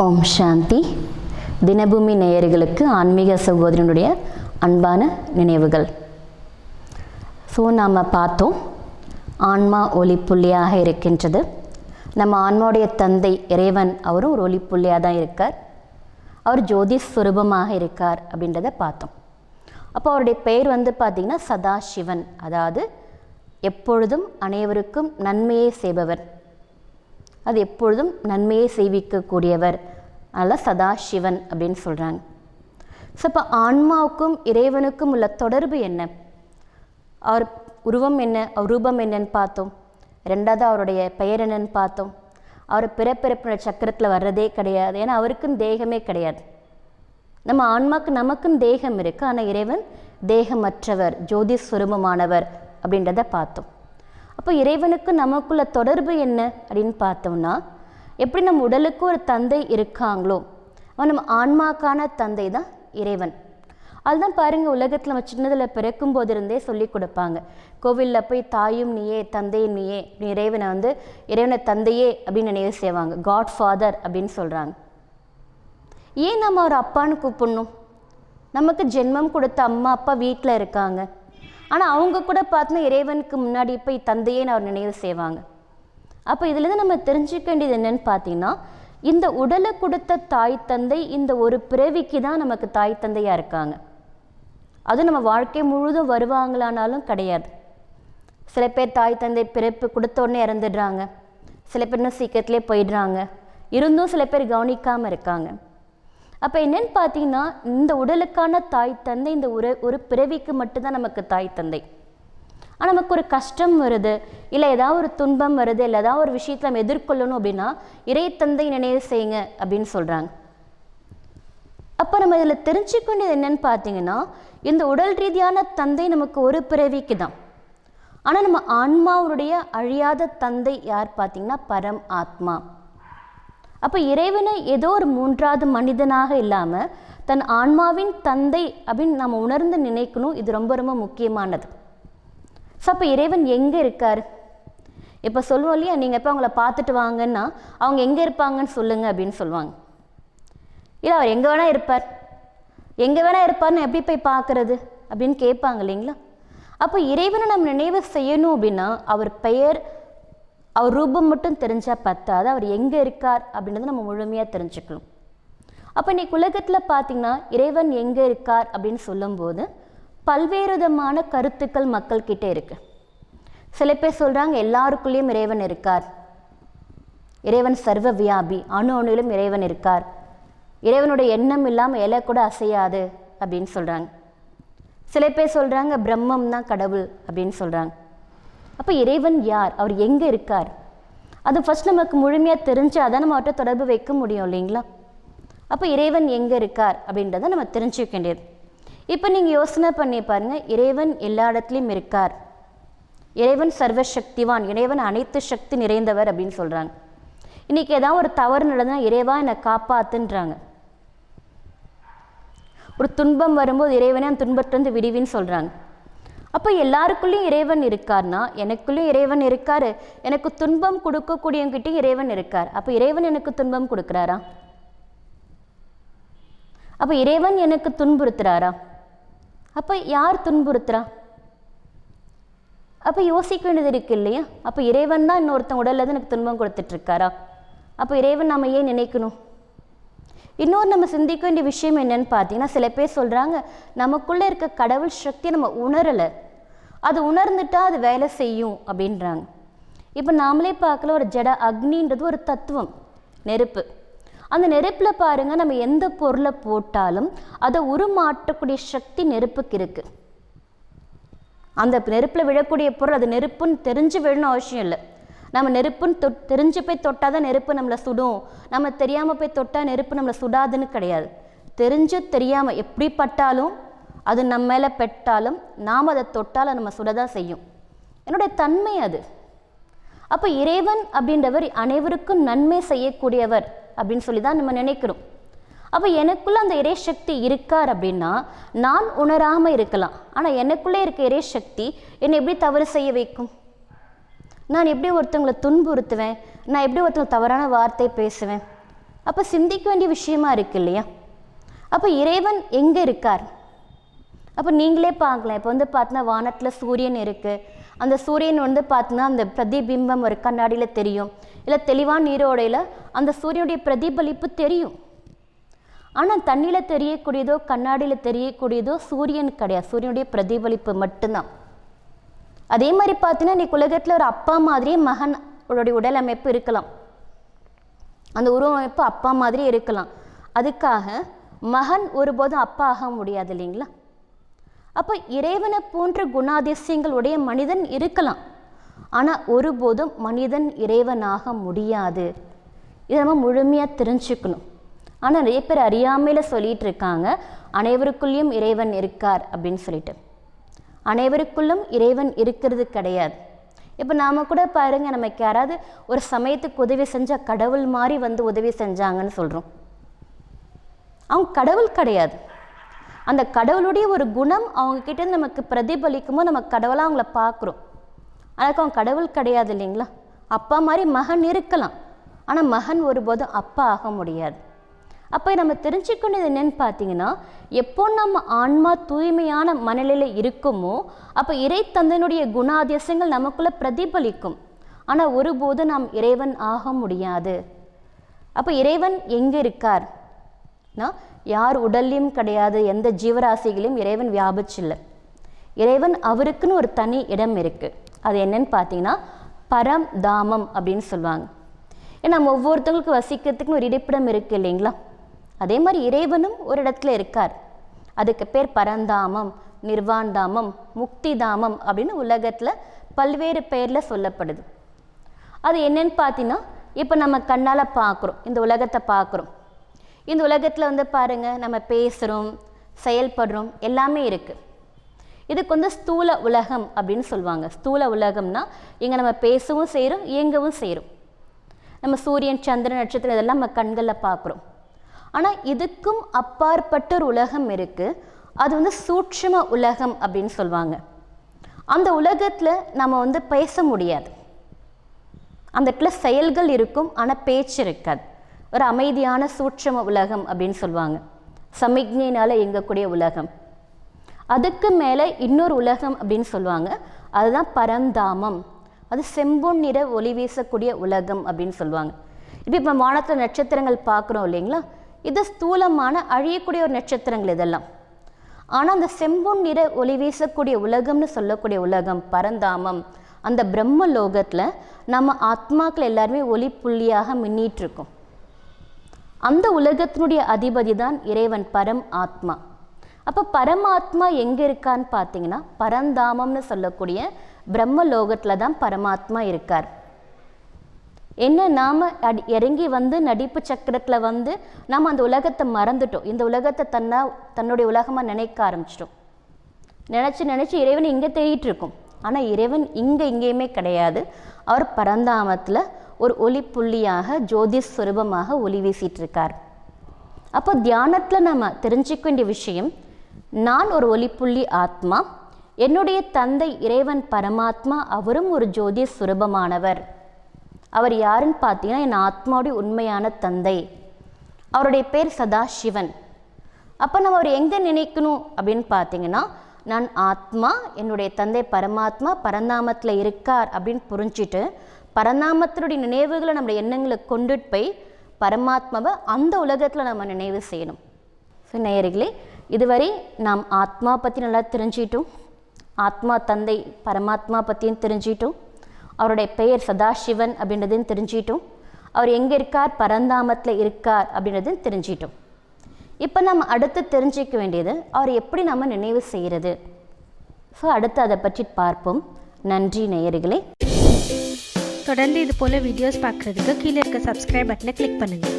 ஓம் சாந்தி. தினபூமி நேயர்களுக்கு ஆன்மீக சகோதரனுடைய அன்பான நினைவுகள். ஸோ நாம் பார்த்தோம் ஆன்மா ஒளிப்புள்ளியாக இருக்கின்றது. நம்ம ஆன்மாவுடைய தந்தை இறைவன் அவரும் ஒரு ஒளிப்புள்ளியாக தான் இருக்கார். அவர் ஜோதி சுரூபமாக இருக்கார் அப்படின்றத பார்த்தோம். அப்போ அவருடைய பெயர் வந்து பார்த்திங்கன்னா சதாசிவன். அதாவது எப்பொழுதும் அனைவருக்கும் நன்மையை செய்பவர். அது எப்பொழுதும் நன்மையை செய்விக்கக்கூடியவர். அதனால் சதாசிவன் அப்படின்னு சொல்கிறாங்க ஸோ இப்போ ஆன்மாவுக்கும் இறைவனுக்கும் உள்ள தொடர்பு என்ன? அவர் உருவம் என்ன? அவர் ரூபம் என்னன்னு பார்த்தோம். ரெண்டாவது அவருடைய பெயர் என்னன்னு பார்த்தோம். அவர் பிறப்பிறப்பின சக்கரத்தில் வர்றதே கிடையாது. ஏன்னா அவருக்கும் தேகமே கிடையாது. நம்ம ஆன்மாக்கு நமக்கும் தேகம் இருக்குது ஆனால் இறைவன் தேகமற்றவர் ஜோதி சுரூபமானவர் அப்படின்றத பார்த்தோம். அப்போ இறைவனுக்கு நமக்குள்ள தொடர்பு என்ன அப்படின்னு பார்த்தோம்னா எப்படி நம்ம உடலுக்கு ஒரு தந்தை இருக்காங்களோ அவன் நம்ம ஆன்மாக்கான தந்தை தான் இறைவன். அதுதான் பாருங்கள் உலகத்தில் நம்ம சின்னதில் பிறக்கும் போதிருந்தே சொல்லி கொடுப்பாங்க. கோவிலில் போய் தாயும் நீயே தந்தையும் நீயே இறைவனை வந்து இறைவனை தந்தையே அப்படின்னு நினைவு செய்வாங்க. காட் ஃபாதர் அப்படின்னு சொல்கிறாங்க ஏன் நம்ம ஒரு அப்பான்னு கூப்பிடணும்? நமக்கு ஜென்மம் கொடுத்த அம்மா அப்பா வீட்டில் இருக்காங்க. ஆனால் அவங்க கூட பார்த்தோன்னா இறைவனுக்கு முன்னாடி போய் தந்தையேன்னு அவர் நினைவு செய்வாங்க. அப்போ இதுலேருந்து நம்ம தெரிஞ்சுக்க வேண்டியது என்னன்னு பார்த்தீங்கன்னா இந்த உடலை கொடுத்த தாய் தந்தை இந்த ஒரு பிறவிக்கு தான் நமக்கு தாய் தந்தையாக இருக்காங்க. அதுவும் நம்ம வாழ்க்கை முழுதும் வருவாங்களானாலும் கிடையாது. சில பேர் தாய் தந்தை பிறப்பு கொடுத்த உடனே இறந்துடுறாங்க. சில பேர் இன்னும் சீக்கிரத்திலே போயிடுறாங்க. இருந்தும் சில பேர் கவனிக்காமல் இருக்காங்க. அப்போ என்னன்னு பார்த்தீங்கன்னா இந்த உடலுக்கான தாய் தந்தை இந்த ஒரு ஒரு பிறவிக்கு மட்டும்தான் நமக்கு தாய் தந்தை. ஆனால் நமக்கு ஒரு கஷ்டம் வருது இல்லை ஏதாவது ஒரு துன்பம் வருது இல்லை ஏதாவது ஒரு விஷயத்தை நம்ம எதிர்கொள்ளணும் அப்படின்னா இறை தந்தை நினைவு செய்யுங்க அப்படின்னு சொல்கிறாங்க அப்போ நம்ம இதில் தெரிஞ்சுக்க வேண்டியது என்னன்னு பார்த்தீங்கன்னா இந்த உடல் ரீதியான தந்தை நமக்கு ஒரு பிறவிக்கு தான். ஆனால் நம்ம ஆன்மாவுடைய அழியாத தந்தை யார் பார்த்தீங்கன்னா பரம் ஆத்மா. அப்போ இறைவனை ஏதோ ஒரு மூன்றாவது மனிதனாக இல்லாமல் தன் ஆன்மாவின் தந்தை அப்படின்னு நம்ம உணர்ந்து நினைக்கணும். இது ரொம்ப ரொம்ப முக்கியமானது. ஸோ அப்போ இறைவன் எங்கே இருக்கார்? இப்போ சொல்லுவோம் இல்லையா நீங்கள் எப்போ அவங்கள பார்த்துட்டு வாங்கன்னா அவங்க எங்கே இருப்பாங்கன்னு சொல்லுங்கள் அப்படின்னு சொல்லுவாங்க. இல்லை அவர் எங்கே வேணால் இருப்பார். எங்கே வேணால் இருப்பார்னு எப்படி போய் பார்க்குறது அப்படின்னு கேட்பாங்க இல்லைங்களா? அப்போ இறைவனை நம்ம நினைவு செய்யணும் அப்படின்னா அவர் பெயர் அவர் ரூபம் மட்டும் தெரிஞ்சால் பத்தாது. அவர் எங்கே இருக்கார் அப்படின்றத நம்ம முழுமையாக தெரிஞ்சுக்கணும். அப்போ இன்னைக்கு உலகத்தில் பார்த்தீங்கன்னா இறைவன் எங்கே இருக்கார் அப்படின்னு சொல்லும்போது பல்வேறு விதமான கருத்துக்கள் மக்கள்கிட்ட இருக்குது சில பேர் சொல்கிறாங்க எல்லாருக்குள்ளேயும் இறைவன் இருக்கார். இறைவன் சர்வ வியாபி அணு அணுவிலும் இறைவன் இருக்கார். இறைவனுடைய எண்ணம் இல்லாமல் இலை கூட அசையாது அப்படின்னு சொல்கிறாங்க சில பேர் சொல்கிறாங்க பிரம்மம் தான் கடவுள் அப்படின்னு சொல்கிறாங்க அப்போ இறைவன் யார்? அவர் எங்கே இருக்கார்? அது ஃபஸ்ட் நமக்கு முழுமையாக தெரிஞ்சால் தான் நம்ம அவர்கிட்ட தொடர்பு வைக்க முடியும் இல்லைங்களா? அப்போ இறைவன் எங்கே இருக்கார் அப்படின்றத நம்ம தெரிஞ்சுக்க வேண்டியது. இப்போ நீங்கள் யோசனை பண்ணி பாருங்கள் இறைவன் எல்லா இடத்துலையும் இருக்கார். இறைவன் சர்வசக்திவான் இறைவன் அனைத்து சக்தி நிறைந்தவர் அப்படின்னு சொல்கிறாங்க இன்றைக்கி ஏதாவது ஒரு தவறு நடந்தால் இறைவா என்னை காப்பாத்துன்றாங்க. ஒரு துன்பம் வரும்போது இறைவனே அந்த துன்பத்திலிருந்து விடுவின்னு சொல்கிறாங்க அப்போ எல்லாருக்குள்ளேயும் இறைவன் இருக்கார்னா எனக்குள்ளேயும் இறைவன் இருக்கார். எனக்கு துன்பம் கொடுக்கக்கூடியவங்கிட்டையும் இறைவன் இருக்கார். அப்போ இறைவன் எனக்கு துன்பம் கொடுக்குறாரா? அப்போ இறைவன் எனக்கு துன்புறுத்துறாரா? அப்போ யார் துன்புறுத்துறா? அப்போ யோசிக்க வேண்டியது இருக்கு இல்லையா? அப்போ இறைவன் தான் இன்னொருத்தன் உடலில் தான் எனக்கு துன்பம் கொடுத்துட்ருக்காரா அப்போ இறைவன் நம்ம ஏன் நினைக்கணும்? இன்னொரு நம்ம சிந்திக்க வேண்டிய விஷயம் என்னன்னு பார்த்தீங்கன்னா சில பேர் சொல்கிறாங்க நமக்குள்ளே இருக்க கடவுள் சக்தியை நம்ம உணரலை. அது உணர்ந்துட்டால் அது வேலை செய்யும் அப்படின்றாங்க. இப்போ நாமளே பார்க்கல ஒரு ஜட அக்னின்றது ஒரு தத்துவம் நெருப்பு. அந்த நெருப்பில் பாருங்கள் நம்ம எந்த பொருளை போட்டாலும் அதை உருமாற்றக்கூடிய சக்தி நெருப்புக்கு இருக்குது அந்த நெருப்பில் விழக்கூடிய பொருள் அது நெருப்புன்னு தெரிஞ்சு விழணும் அவசியம் இல்லை. நம்ம நெருப்புன்னு தொ தெரிஞ்சு போய் தொட்டால் தான் நெருப்பு நம்மளை சுடும். நம்ம தெரியாமல் போய் தொட்டால் நெருப்பு நம்மளை சுடாதுன்னு கிடையாது. தெரிஞ்சு தெரியாமல் எப்படி பட்டாலும் அது நம்ம மேலே பெட்டாலும் நாம் அதை தொட்டால் நம்ம சுடதான் செய்யும். என்னுடைய தன்மை அது. அப்போ இறைவன் அப்படின்றவர் அனைவருக்கும் நன்மை செய்யக்கூடியவர் அப்படின்னு சொல்லி தான் நம்ம நினைக்கிறோம். அப்போ எனக்குள்ளே அந்த இறைசக்தி இருக்கார் அப்படின்னா நான் உணராமல் இருக்கலாம். ஆனால் எனக்குள்ளே இருக்க இறை சக்தி என்னை எப்படி தவறு செய்ய வைக்கும்? நான் எப்படி ஒருத்தவங்களை துன்புறுத்துவேன்? நான் எப்படி ஒருத்தவங்க தவறான வார்த்தை பேசுவேன்? அப்போ சிந்திக்க வேண்டிய விஷயமா இருக்கு இல்லையா? அப்போ இறைவன் எங்கே இருக்கார்? அப்போ நீங்களே பார்க்கலாம் இப்போ வந்து பார்த்தீங்கன்னா வானத்தில் சூரியன் இருக்குது அந்த சூரியன் வந்து பார்த்தீங்கன்னா அந்த பிரதிபிம்பம் ஒரு கண்ணாடியில் தெரியும். இல்லை தெளிவான நீரோடையில் அந்த சூரியனுடைய பிரதிபலிப்பு தெரியும். ஆனால் தண்ணியில் தெரியக்கூடியதோ கண்ணாடியில் தெரியக்கூடியதோ சூரியன் கிடையாது. சூரியனுடைய பிரதிபலிப்பு மட்டும்தான். அதே மாதிரி பார்த்தீங்கன்னா இன்னைக்கு உலகத்தில் ஒரு அப்பா மாதிரியே மகன் உடைய உடல் அமைப்பு இருக்கலாம். அந்த உருவமைப்பு அப்பா மாதிரி இருக்கலாம். அதுக்காக மகன் ஒருபோதும் அப்பா ஆக முடியாது இல்லைங்களா? அப்போ இறைவனை போன்ற குணாதிசயங்களுடைய மனிதன் இருக்கலாம். ஆனால் ஒருபோதும் மனிதன் இறைவனாக முடியாது. இதை நம்ம முழுமையாக தெரிஞ்சுக்கணும். ஆனால் நிறைய பேர் அறியாமையில் சொல்லிட்டு இருக்காங்க அனைவருக்குள்ளேயும் இறைவன் இருக்கார் அப்படின்னு சொல்லிட்டு. அனைவருக்குள்ளும் இறைவன் இருக்கிறது கிடையாது. இப்போ நாம் கூட பாருங்க நமக்கு யாராவது ஒரு சமயத்துக்கு உதவி செஞ்சால் கடவுள் மாதிரி வந்து உதவி செஞ்சாங்கன்னு சொல்கிறோம் அவங்க கடவுள் கிடையாது. அந்த கடவுளுடைய ஒரு குணம் அவங்கக்கிட்ட நமக்கு பிரதிபலிக்குமோ நம்ம கடவுளாக அவங்கள பார்க்குறோம் அதுக்கு அவங்க கடவுள் கிடையாது இல்லைங்களா? அப்பா மாதிரி மகன் இருக்கலாம். ஆனால் மகன் ஒருபோதும் அப்பா ஆக முடியாது. அப்போ நம்ம தெரிஞ்சுக்கொண்டது என்னன்னு பார்த்தீங்கன்னா எப்போ நம்ம ஆன்மா தூய்மையான மனநிலையில் இருக்குமோ அப்போ இறை தந்தனுடைய குணாதிசயங்கள் நமக்குள்ளே பிரதிபலிக்கும். ஆனால் ஒருபோது நாம் இறைவன் ஆக முடியாது. அப்போ இறைவன் எங்கே இருக்கார்? நான் யார் உடல்லையும் கிடையாது எந்த ஜீவராசிகளையும் இறைவன் வியாபிச்சில்லை. இறைவன் அவருக்குன்னு ஒரு தனி இடம் இருக்குது அது என்னன்னு பார்த்தீங்கன்னா பரம் தாமம் அப்படின்னு சொல்லுவாங்க. ஏன்னா நம்ம ஒவ்வொருத்தவங்களுக்கு வசிக்கிறதுக்குன்னு ஒரு இருப்பிடம் இருக்குது இல்லைங்களா? அதே மாதிரி இறைவனும் ஒரு இடத்துல இருக்கார். அதுக்கு பேர் பரந்தாமம் நிர்வாண்டாமம் முக்தி தாமம் அப்படின்னு உலகத்தில் பல்வேறு பெயரில் சொல்லப்படுது. அது என்னன்னு பார்த்தீங்கன்னா இப்போ நம்ம கண்ணால் பார்க்குறோம். இந்த உலகத்தை பார்க்குறோம். இந்த உலகத்தில் வந்து பாருங்கள் நம்ம பேசுகிறோம் செயல்படுறோம் எல்லாமே இருக்குது இதுக்கு வந்து ஸ்தூல உலகம் அப்படின்னு சொல்லுவாங்க. ஸ்தூல உலகம்னா இங்கே நம்ம பேசவும் செய்கிறோம் இயங்கவும் செய்கிறோம் நம்ம சூரியன் சந்திரன் நட்சத்திரம் இதெல்லாம் நம்ம கண்களில் பார்க்குறோம். ஆனால் இதுக்கும் அப்பாற்பட்ட ஒரு உலகம் இருக்குது அது வந்து சூட்சும உலகம் அப்படின்னு சொல்லுவாங்க அந்த உலகத்தில் நம்ம வந்து பேச முடியாது. அந்த இடத்துல செயல்கள் இருக்கும் ஆனால் பேச்சு இருக்காது. ஒரு அமைதியான சூட்சம உலகம் அப்படின்னு சொல்லுவாங்க சமிக்ஞையினால் இயங்கக்கூடிய உலகம். அதுக்கு மேலே இன்னொரு உலகம் அப்படின்னு சொல்லுவாங்க அதுதான் பரந்தாமம். அது செம்பொன் நிற ஒளி வீசக்கூடிய உலகம் அப்படின்னு சொல்லுவாங்க இப்போ இப்போ வானத்தில் நட்சத்திரங்கள் பார்க்குறோம் இல்லைங்களா? இது ஸ்தூலமான அழியக்கூடிய ஒரு நட்சத்திரங்கள் இதெல்லாம். ஆனால் அந்த செம்பொன் நிற ஒளி வீசக்கூடிய உலகம்னு சொல்லக்கூடிய உலகம் பரந்தாமம் அந்த பிரம்ம லோகத்தில் நம்ம ஆத்மாக்கள் எல்லாருமே ஒளி புள்ளியாக மின்னிட்டு இருக்கோம் அந்த உலகத்தினுடைய அதிபதி தான் இறைவன் பரம் ஆத்மா. அப்போ பரமாத்மா எங்கே இருக்கான்னு பார்த்தீங்கன்னா பரந்தாமம்னு சொல்லக்கூடிய பிரம்ம லோகத்தில் தான் பரமாத்மா இருக்கார். என்ன நாம் அடி இறங்கி வந்து நடிப்பு சக்கரத்தில் வந்து நாம் அந்த உலகத்தை மறந்துட்டோம். இந்த உலகத்தை தன்னா தன்னுடைய உலகமாக நினைக்க ஆரம்பிச்சிட்டோம். நினச்சி நினச்சி இறைவன் இங்கே தேடிட்டு இருக்கும் ஆனால் இறைவன் இங்கே எங்கேயுமே கிடையாது. அவர் பரந்தாமத்தில் ஒரு ஒளி புள்ளியாக ஜோதி சுரூபமாக ஒளி வீசிகிட்ருக்கார் இருக்கார் அப்போ தியானத்தில் நம்ம தெரிஞ்சுக்க வேண்டிய விஷயம் நான் ஒரு ஒளிப்புள்ளி ஆத்மா என்னுடைய தந்தை இறைவன் பரமாத்மா அவரும் ஒரு ஜோதி சுரபமானவர். அவர் யாருன்னு பார்த்தீங்கன்னா என் ஆத்மாவுடைய உண்மையான தந்தை. அவருடைய பேர் சதாசிவன். அப்போ நம்ம அவர் எங்கே நினைக்கணும் அப்படின்னு பார்த்தீங்கன்னா நான் ஆத்மா என்னுடைய தந்தை பரமாத்மா பரந்தாமத்தில் இருக்கார் அப்படின்னு புரிஞ்சிட்டு பரந்தாமத்தினுடைய நினைவுகளை நம்முடைய எண்ணங்களை கொண்டுட்டு போய் பரமாத்மாவை அந்த உலகத்தில் நம்ம நினைவு செய்யணும். ஸோ நேயர்களே இதுவரை நாம் ஆத்மா பற்றி நல்லா தெரிஞ்சிட்டோம். ஆத்மா தந்தை பரமாத்மா பற்றியும் தெரிஞ்சிட்டோம். அவருடைய பெயர் சதாசிவன் அப்படின்றதையும் தெரிஞ்சிட்டோம். அவர் எங்கே இருக்கார்? பரந்தாமத்தில் இருக்கார் அப்படின்றதையும் தெரிஞ்சிட்டோம். இப்போ நம்ம அடுத்து தெரிஞ்சிக்க வேண்டியது அவர் எப்படி நம்ம நினைவு செய்கிறது ஸோ அடுத்து அதை பற்றி பார்ப்போம். நன்றி நேயர்களே. தொடர்ந்து இது போல் வீடியோஸ் பார்க்குறதுக்கு கீழே இருக்க சப்ஸ்கிரைப் பட்டனை கிளிக் பண்ணுங்கள்